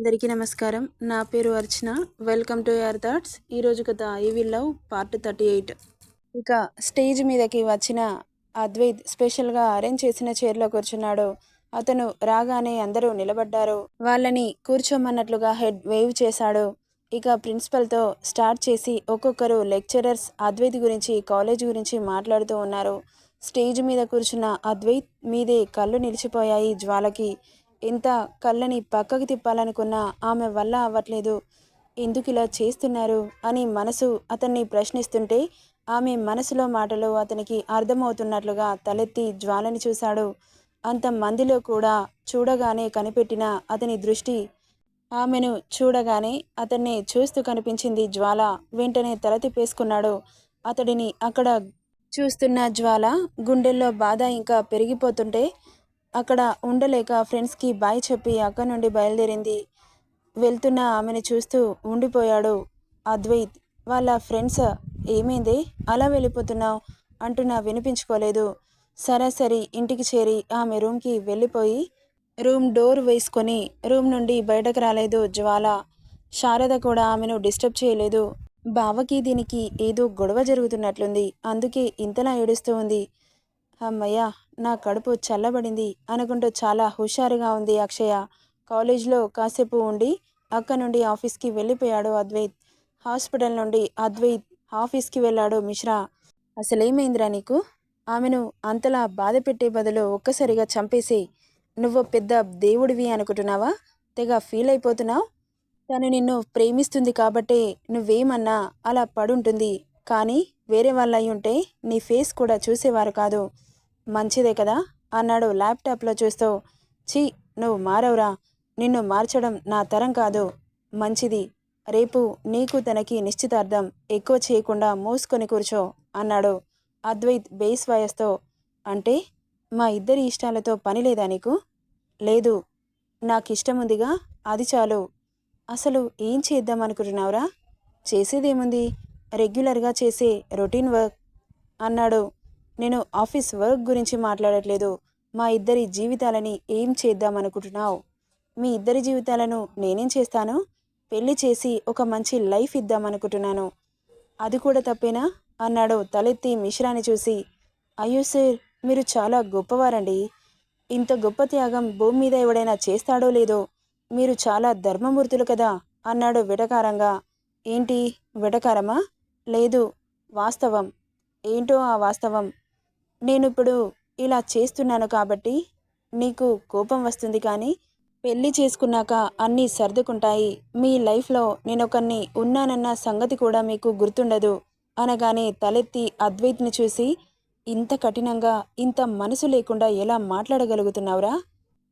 అందరికీ నమస్కారం. నా పేరు Archana. Welcome to your thoughts. ఈరోజు కథ I will love part thirty eight. ఇక స్టేజ్ మీదకి వచ్చిన అద్వైత్ స్పెషల్గా అరేంజ్ చేసిన చైర్లో కూర్చున్నాడు. అతను రాగానే అందరూ నిలబడ్డారు. వాళ్ళని కూర్చోమన్నట్లుగా హెడ్ వేవ్ చేశాడు. ఇక ప్రిన్సిపల్తో స్టార్ట్ చేసి ఒక్కొక్కరు లెక్చరర్స్ అద్వైత్ గురించి కాలేజ్ గురించి మాట్లాడుతూ ఉన్నారు. స్టేజ్ మీద కూర్చున్న అద్వైత్ మీదే కళ్ళు నిలిచిపోయాయి జ్వాలకి. ఎంత కళ్ళని పక్కకి తిప్పాలనుకున్నా ఆమె వల్ల అవ్వట్లేదు. ఎందుకు ఇలా చేస్తున్నారు? అని మనసు అతన్ని ప్రశ్నిస్తుంటే ఆమె మనసులో మాటలు అతనికి అర్థమవుతున్నట్లుగా తలెత్తి జ్వాలని చూశాడు. అంత మందిలో కూడా చూడగానే కనిపెట్టిన అతని దృష్టి ఆమెను చూడగానే అతన్ని చూస్తూ కనిపించింది జ్వాల. వెంటనే తల తిప్పేసుకున్నాడు. అతడిని అక్కడ చూస్తున్న జ్వాల గుండెల్లో బాధ ఇంకా పెరిగిపోతుంటే అక్కడ ఉండలేక ఫ్రెండ్స్కి బాయ్ చెప్పి అక్కడి నుండి బయలుదేరింది. వెళ్తున్న ఆమెను చూస్తూ ఉండిపోయాడు అద్వైత్. వాళ్ళ ఫ్రెండ్స్ ఏమైంది? అలా వెళ్ళిపోతున్నావు? అంటున్నా వినిపించుకోలేదు. సరాసరి ఇంటికి చేరి ఆమె రూమ్కి వెళ్ళిపోయి రూమ్ డోర్ వేసుకొని రూమ్ నుండి బయటకు రాలేదు జ్వాల. శారద కూడా ఆమెను డిస్టర్బ్ చేయలేదు. బావకి దీనికి ఏదో గొడవ జరుగుతున్నట్లుంది. అందుకే ఇంతలా ఏడుస్తూ ఉంది. అమ్మయ్య నా కడుపు చల్లబడింది అనుకుంటూ చాలా హుషారుగా ఉంది అక్షయ. కాలేజ్లో కాసేపు ఉండి అక్క నుండి ఆఫీస్కి వెళ్ళిపోయాడు అద్వైత్. హాస్పిటల్ నుండి అద్వైత్ ఆఫీస్కి వెళ్ళాడు మిశ్రా. అసలేమైందిరా నీకు? ఆమెను అంతలా బాధ పెట్టే బదులు ఒక్కసారిగా చంపేసి నువ్వు పెద్ద దేవుడివి అనుకుంటున్నావా? తెగ ఫీల్ అయిపోతున్నావు? తను నిన్ను ప్రేమిస్తుంది కాబట్టే నువ్వేమన్నా అలా పడుంటుంది. కానీ వేరే వాళ్ళు అయి ఉంటే నీ ఫేస్ కూడా చూసేవారు కాదు. మంచిదే కదా? అన్నాడు ల్యాప్టాప్లో చూస్తూ. ఛీ నువ్వు మారవురా. నిన్ను మార్చడం నా తరం కాదు. మంచిది. రేపు నీకు తనకి నిశ్చితార్థం. ఎక్కువ చేయకుండా మూసుకొని కూర్చో అన్నాడు అద్వైత్ బేస్ వాయస్తో. అంటే మా ఇద్దరి ఇష్టాలతో పని లేదా నీకు? లేదు. నాకిష్టముందిగా అది చాలు. అసలు ఏం చేద్దాం అనుకుంటున్నావురా? చేసేదేముంది? రెగ్యులర్గా చేసే రొటీన్ వర్క్ అన్నాడు నేను ఆఫీస్ వర్క్ గురించి మాట్లాడట్లేదు. మా ఇద్దరి జీవితాలని ఏం చేద్దాం అనుకుంటున్నావు? మీ ఇద్దరి జీవితాలను నేనేం చేస్తాను? పెళ్ళి చేసి ఒక మంచి లైఫ్ ఇద్దాం అనుకుంటున్నాను. అది కూడా తప్పేనా? అన్నాడు తలెత్తి మిశ్రాని చూసి. అయ్యో సార్ మీరు చాలా గొప్పవారండి. ఇంత గొప్ప త్యాగం భూమి మీద ఎవడైనా చేస్తాడో లేదో? మీరు చాలా ధర్మమూర్తులు కదా? అన్నాడు వెటకారంగా. ఏంటి వెటకారమా? లేదు వాస్తవం. ఏంటో ఆ వాస్తవం? నేను ఇప్పుడు ఇలా చేస్తున్నాను కాబట్టి నీకు కోపం వస్తుంది కానీ పెళ్ళి చేసుకున్నాక అన్నీ సర్దుకుంటాయి. మీ లైఫ్లో నేను ఒకరిని ఉన్నానన్న సంగతి కూడా మీకు గుర్తుండదు. అనగానే తలెత్తి అద్వైత్ని చూసి ఇంత కఠినంగా ఇంత మనసు లేకుండా ఎలా మాట్లాడగలుగుతున్నావురా?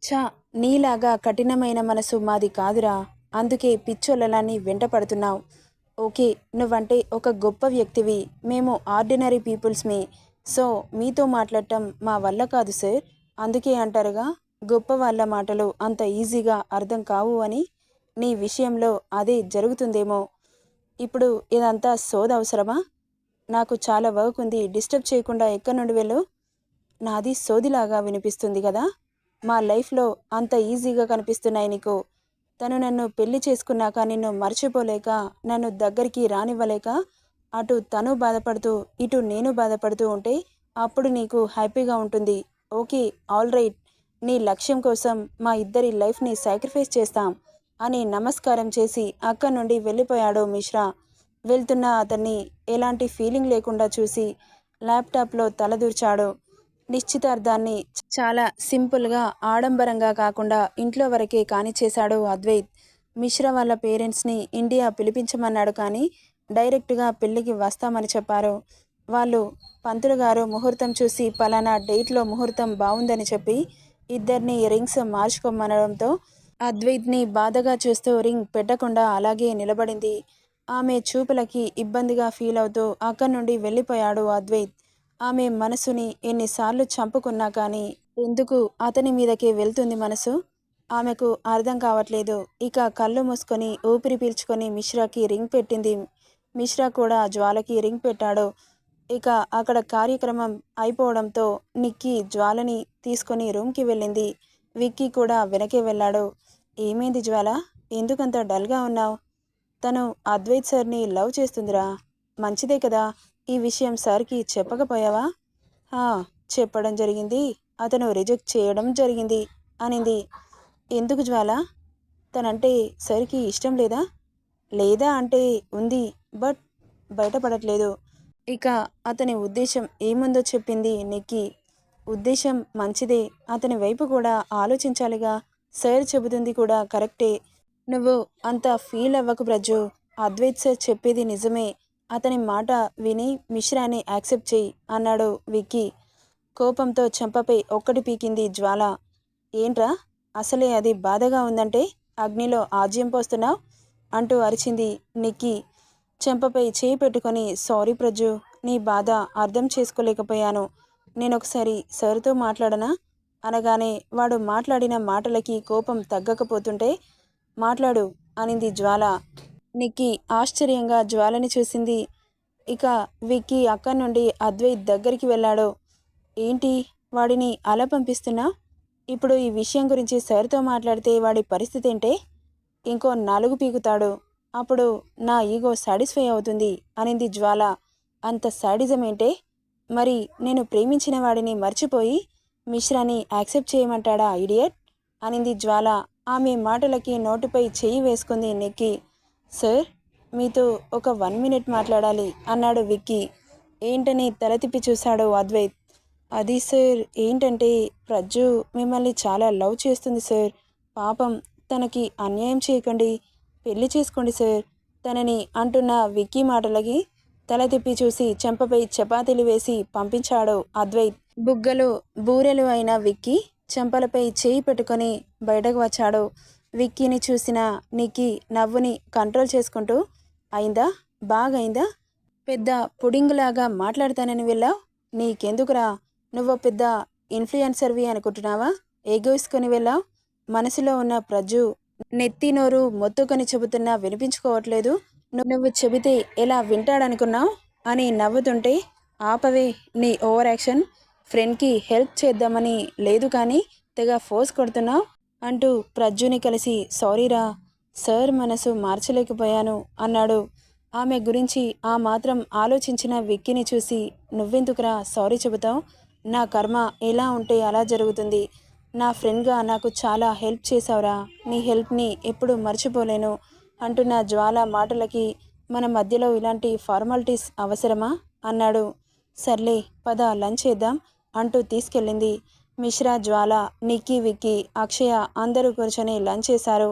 ఛా నీలాగా కఠినమైన మనసు మాది కాదురా. అందుకే పిచ్చోళ్ళలాన్ని వెంట పడుతున్నావు. ఓకే నువ్వంటే ఒక గొప్ప వ్యక్తివి. మేము ఆర్డినరీ పీపుల్స్మి. సో మీతో మాట్లాడటం మా వల్ల కాదు సార్. అందుకే అంటారుగా గొప్ప వాళ్ళ మాటలు అంత ఈజీగా అర్థం కావు అని నీ విషయంలో అదే జరుగుతుందేమో. ఇప్పుడు ఇదంతా సోద అవసరమా? నాకు చాలా వర్క్ ఉంది. డిస్టర్బ్ చేయకుండా ఎక్కడి నుండి వెళ్ళు? నాది సోదిలాగా వినిపిస్తుంది కదా. మా లైఫ్లో అంత ఈజీగా కనిపిస్తున్నాయి నీకు. తను నన్ను పెళ్ళి చేసుకున్నాక నిన్ను మర్చిపోలేక నన్ను దగ్గరికి రానివ్వలేక అటు తను బాధపడుతూ ఇటు నేను బాధపడుతూ ఉంటే అప్పుడు నీకు హ్యాపీగా ఉంటుంది. Okay all right. నీ లక్ష్యం కోసం మా ఇద్దరి లైఫ్ని సాక్రిఫైస్ చేస్తాం అని నమస్కారం చేసి అక్కడి నుండి వెళ్ళిపోయాడు మిశ్రా. వెళ్తున్న అతన్ని ఎలాంటి ఫీలింగ్ లేకుండా చూసి ల్యాప్టాప్లో తలదూర్చాడు నిశ్చితార్థాన్ని చాలా సింపుల్గా ఆడంబరంగా కాకుండా ఇంట్లో వరకే కానిచ్చేశాడు అద్వైత్. మిశ్రా వాళ్ళ పేరెంట్స్ని ఇండియా పిలిపించమన్నాడు కానీ డైరెక్ట్గా పెళ్ళికి వస్తామని చెప్పారు. వాళ్ళు పంతులు గారు ముహూర్తం చూసి పలానా డేట్లో ముహూర్తం బాగుందని చెప్పి ఇద్దరిని రింగ్స్ మార్చుకోమనడంతో అద్వైత్ని బాధగా చూస్తూ రింగ్ పెట్టకుండా అలాగే నిలబడింది. ఆమె చూపులకి ఇబ్బందిగా ఫీల్ అవుతూ అక్కడి నుండి వెళ్ళిపోయాడు అద్వైత్. ఆమె మనసుని ఎన్నిసార్లు చంపుకున్నా కానీ ఎందుకు అతని మీదకే వెళ్తుంది మనసు? ఆమెకు అర్థం కావట్లేదు. ఇక కళ్ళు మూసుకొని ఊపిరి పీల్చుకొని మిశ్రాకి రింగ్ పెట్టింది మిశ్రా కూడా జ్వాలకి రింగ్ పెట్టాడు. ఇక అక్కడ కార్యక్రమం అయిపోవడంతో నిక్కీ జ్వాలని తీసుకొని రూమ్కి వెళ్ళింది. విక్కీ కూడా వెనకే వెళ్ళాడు. ఏమైంది జ్వాల? ఎందుకంత డల్గా ఉన్నావు? తను అద్వైత్ సార్ని లవ్ చేస్తుందిరా. మంచిదే కదా. ఈ విషయం సార్కి చెప్పకపోయావా? చెప్పడం జరిగింది. అతను రిజెక్ట్ చేయడం జరిగింది అనింది. ఎందుకు జ్వాల? తనంటే సరికి ఇష్టం లేదా? లేదా అంటే ఉంది. బట్ బయటపడట్లేదు. ఇక అతని ఉద్దేశం ఏముందో చెప్పింది నిక్కి. ఉద్దేశం మంచిదే. అతని వైపు కూడా ఆలోచించాలిగా. సార్ చెబుతుంది కూడా కరెక్టే. నువ్వు అంత ఫీల్ అవ్వకు ప్రజు అద్వైత్ సార్ చెప్పేది నిజమే. అతని మాట విని మిశ్రాని యాక్సెప్ట్ చేయి అన్నాడు విక్కీ. కోపంతో చెంపపై ఒక్కటి పీకింది జ్వాల. ఏంట్రా? అసలే అది బాధగా ఉందంటే అగ్నిలో ఆజ్యం పోస్తున్నావు? అంటూ అరిచింది నిక్కి. చెంపపై చేయి పెట్టుకొని సారీ ప్రజు నీ బాధ అర్థం చేసుకోలేకపోయాను. నేనొకసారి సార్తో మాట్లాడనా? అనగానే వాడు మాట్లాడిన మాటలకి కోపం తగ్గకపోతుంటే మాట్లాడు అనింది జ్వాల. నిక్కి ఆశ్చర్యంగా జ్వాలని చూసింది. ఇక విక్కీ అక్కడి నుండి అద్వైత్ దగ్గరికి వెళ్ళాడు. ఏంటి? వాడిని అలా పంపిస్తున్నా? ఇప్పుడు ఈ విషయం గురించి సార్తో మాట్లాడితే వాడి పరిస్థితి ఏంటే? ఇంకో నాలుగు పీకుతాడు. అప్పుడు నా ఈగో సాటిస్ఫై అవుతుంది అనింది జ్వాల. అంత సాడిజం ఏంటే మరి నేను ప్రేమించిన వాడిని మర్చిపోయి మిశ్రాని యాక్సెప్ట్ చేయమంటాడా ఇడియట్? అనింది జ్వాల. ఆమె మాటలకి నోటుపై చెయ్యి వేసుకుంది నెక్కి సార్ మీతో ఒక వన్ మినిట్ మాట్లాడాలి అన్నాడు విక్కీ. ఏంటని తల తిప్పి చూశాడు అద్వైత్. అది సార్ ఏంటంటే ప్రజ్జు మిమ్మల్ని చాలా లవ్ చేస్తుంది సార్. పాపం తనకి అన్యాయం చేయకండి పెళ్ళి చేసుకోండి సార్. తనని అంటున్న విక్కీ మాటలకి తల తిప్పి చూసి చెంపపై చపాతీలు వేసి పంపించాడు అద్వైత్. బుగ్గలు బూరెలు అయిన విక్కీ చెంపలపై చేయి పెట్టుకొని బయటకు వచ్చాడు. విక్కీని చూసిన నిక్కి నవ్వుని కంట్రోల్ చేసుకుంటూ అయిందా? బాగైందా పెద్ద పుడింగులాగా మాట్లాడతానని వెళ్ళావు? నీకెందుకురా? నువ్వు పెద్ద ఇన్ఫ్లుయెన్సర్వి అనుకుంటున్నావా? ఎగోసుకొని వెళ్ళావు? మనసులో ఉన్న ప్రజ్జు నెత్తి నోరు మొత్తుకొని చెబుతున్నా వినిపించుకోవట్లేదు. నువ్వు చెబితే ఎలా వింటాడనుకున్నావు? అని నవ్వుతుంటే ఆపవే నీ ఓవర్ యాక్షన్. ఫ్రెండ్కి హెల్ప్ చేద్దామని లేదు కానీ తెగ ఫోర్స్ కొడుతున్నావు అంటూ ప్రజ్జుని కలిసి సారీరా సార్ మనసు మార్చలేకపోయాను అన్నాడు. ఆమె గురించి ఆ మాత్రం ఆలోచించిన విక్కీని చూసి నువ్వెందుకురా సారీ చెబుతావు? నా కర్మ ఎలా ఉంటే అలా జరుగుతుంది? నా ఫ్రెండ్గా నాకు చాలా హెల్ప్ చేశావురా. నీ హెల్ప్ని ఎప్పుడు మర్చిపోలేను. అంటున్న జ్వాల మాటలకి మన మధ్యలో ఇలాంటి ఫార్మాలిటీస్ అవసరమా? అన్నాడు. సర్లే పద లంచ్ చేద్దాం అంటూ తీసుకెళ్ళింది. మిశ్రా జ్వాల నిక్కీ విక్కీ అక్షయ అందరూ కూర్చొని లంచ్ చేశారు.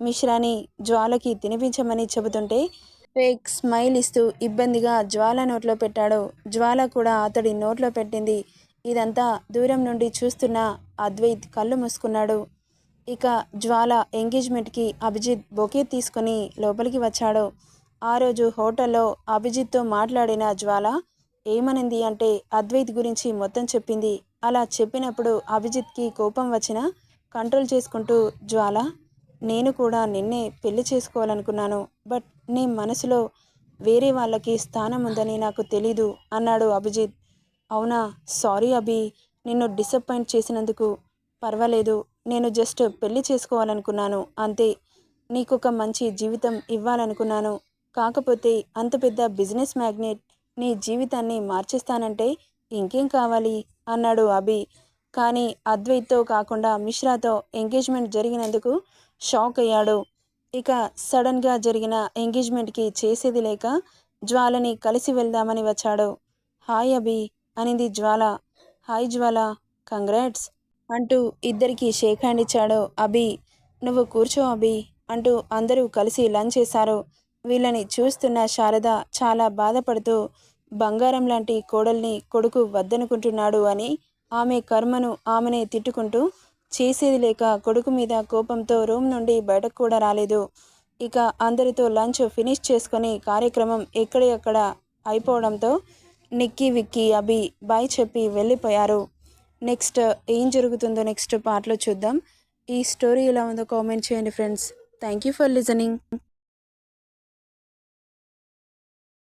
మిశ్రాని జ్వాలకి తినిపించమని చెబుతుంటే ఫేక్ స్మైల్ ఇస్తూ ఇబ్బందిగా జ్వాల నోట్లో పెట్టాడు. జ్వాల కూడా అతడి నోట్లో పెట్టింది. ఇదంతా దూరం నుండి చూస్తున్న అద్వైత్ కళ్ళు మూసుకున్నాడు. ఇక జ్వాల ఎంగేజ్మెంట్కి అభిజిత్ బొకే తీసుకొని లోపలికి వచ్చాడు. ఆ రోజు హోటల్లో అభిజిత్తో మాట్లాడిన జ్వాల ఏమనింది అంటే అద్వైత్ గురించి మొత్తం చెప్పింది. అలా చెప్పినప్పుడు అభిజిత్కి కోపం వచ్చినా కంట్రోల్ చేసుకుంటూ జ్వాల నేను కూడా నిన్నే పెళ్ళి చేసుకోవాలనుకున్నాను బట్ నీ మనసులో వేరే వాళ్ళకి స్థానం ఉందని నాకు తెలీదు అన్నాడు అభిజిత్. అవునా? సారీ అభి నిన్ను డిసప్పాయింట్ చేసినందుకు పర్వాలేదు నేను జస్ట్ పెళ్ళి చేసుకోవాలనుకున్నాను అంతే. నీకొక మంచి జీవితం ఇవ్వాలనుకున్నాను. కాకపోతే అంత పెద్ద బిజినెస్ మ్యాగ్నెట్ నీ జీవితాన్ని మార్చేస్తానంటే ఇంకేం కావాలి? అన్నాడు అభి. కానీ అద్వైత్తో కాకుండా మిశ్రాతో ఎంగేజ్మెంట్ జరిగినందుకు షాక్ అయ్యాడు. ఇక సడన్గా జరిగిన ఎంగేజ్మెంట్కి చేసేది లేక జ్వాలని కలిసి వెళ్దామని వచ్చాడు. హాయ్ అభి అనింది జ్వాల. హాయ్ జ్వాల కంగ్రాట్స్ అంటూ ఇద్దరికి షేక్ హ్యాండ్ ఇచ్చాడు. అభి నువ్వు కూర్చో అభి అంటూ అందరూ కలిసి లంచ్ చేశారు. వీళ్ళని చూస్తున్న శారద చాలా బాధపడుతూ బంగారం లాంటి కోడల్ని కొడుకు వద్దనుకుంటున్నాడు అని ఆమె కర్మను ఆమెనే తిట్టుకుంటూ చేసేది లేక కొడుకు మీద కోపంతో రూమ్ నుండి బయటకు కూడా రాలేదు. ఇక అందరితో లంచ్ ఫినిష్ చేసుకొని కార్యక్రమం ఎక్కడెక్కడ అయిపోవడంతో నిక్కీ విక్కీ అభి బాయ్ చెప్పి వెళ్ళిపోయారు. నెక్స్ట్ ఏం జరుగుతుందో నెక్స్ట్ పార్ట్లో చూద్దాం. ఈ స్టోరీ ఎలా ఉందో కామెంట్ చేయండి friends. Thank you for listening.